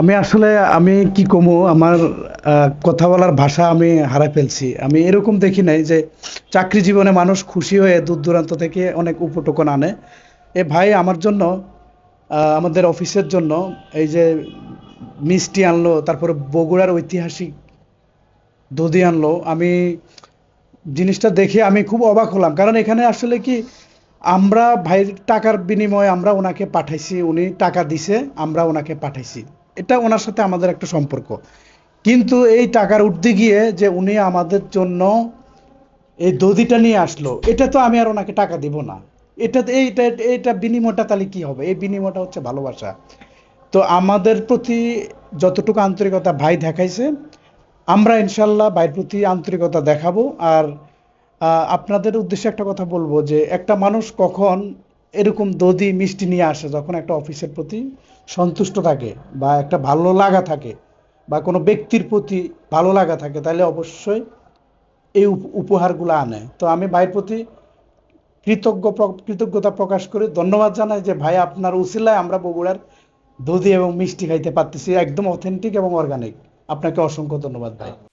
আমি আসলে, আমি কি কমু, আমার কথা বলার ভাষা আমি হারাই ফেলছি। আমি এরকম দেখি নাই যে, চাকরি জীবনে মানুষ খুশি হয়ে দূর দূরান্ত থেকে অনেক উপটোকন আনে। এ ভাই আমার জন্য আমাদের অফিসের জন্য এই যে মিষ্টি আনলো, তারপরে বগুড়ার ঐতিহাসিক দধি আনলো, আমি জিনিসটা দেখে আমি খুব অবাক হলাম। কারণ এখানে আসলে কি, আমরা ভাইয়ের টাকার বিনিময়ে আমরা ওনাকে পাঠাইছি, উনি টাকা দিছে, আমরা ওনাকে পাঠাইছি। এটা ওনার সাথে আমাদের একটা সম্পর্ক। কিন্তু এই টাকার উঠতে গিয়ে যে উনি আমাদের জন্য এই দধিটা নিয়ে আসলো, এটা তো আমি আর ওনাকে টাকা দিব না। এটা, এইটা এইটা বিনিময়টা তাহলে কি হবে? এই বিনিময়টা হচ্ছে ভালোবাসা। তো আমাদের প্রতি যতটুকু আন্তরিকতা ভাই দেখাইছে, আমরা ইনশাল্লাহ ভাইয়ের প্রতি আন্তরিকতা দেখাবো। আর আপনাদের উদ্দেশ্যে একটা কথা বলব যে একটা মানুষ কখন এরকম দধি মিষ্টি নিয়ে আসে যখন একটা অফিসের প্রতি সন্তুষ্ট থাকে বা একটা ভালো লাগা থাকে বা কোনো ব্যক্তির প্রতি ভালো লাগা থাকে, তাহলে অবশ্যই এই উপ- উপহারগুলো আনে। তো আমি ভাইয়ের প্রতি কৃতজ্ঞ কৃতজ্ঞতা প্রকাশ করে, ধন্যবাদ জানাই যে ভাই আপনার উসিলায় আমরা বগুড়ার দধি এবং মিষ্টি খাইতে পারতেছি, একদম অথেন্টিক এবং অর্গানিক আপনাকে অসংখ্য ধন্যবাদ ভাই।